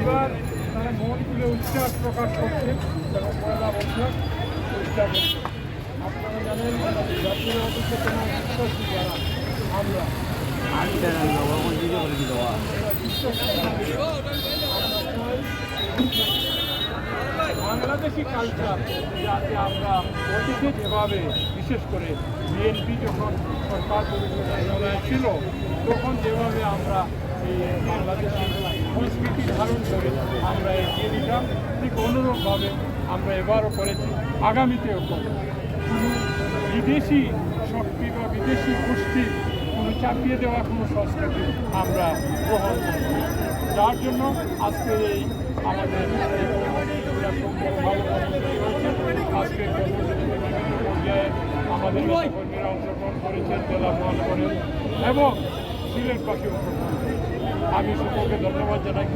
এবার তারা মন খুলে উচ্ছ্বাস প্রকাশ করছে। এবং পয়লা বৈশাখ করছে। আপনারা জানেন জাতীয় অভিজ্ঞতা বিশ্বাসী যারা। আমরা। বাংলাদেশি কালচার যাতে আমরা অতীতে যেভাবে, বিশেষ করে বিএনপি যখন সরকার ছিল, তখন যেভাবে আমরা এই বাংলাদেশি সংস্কৃতি ধারণ করে আমরা এগিয়ে দিতাম ঠিক অনুরূপভাবে আমরা এবারও করেছি, আগামীতেও করব। বিদেশি শক্তি বা বিদেশি গোষ্ঠী কোনো চাপিয়ে দেওয়া কোনো সংস্কৃতি আমরা গ্রহণ করব যার জন্য আজকে এই আমাদের আমাদের অংশগ্রহণ করেছেন, জেলা মহানগরের এবং সিলেটবাসী পাখি। আমি সকলকে ধন্যবাদ জানাই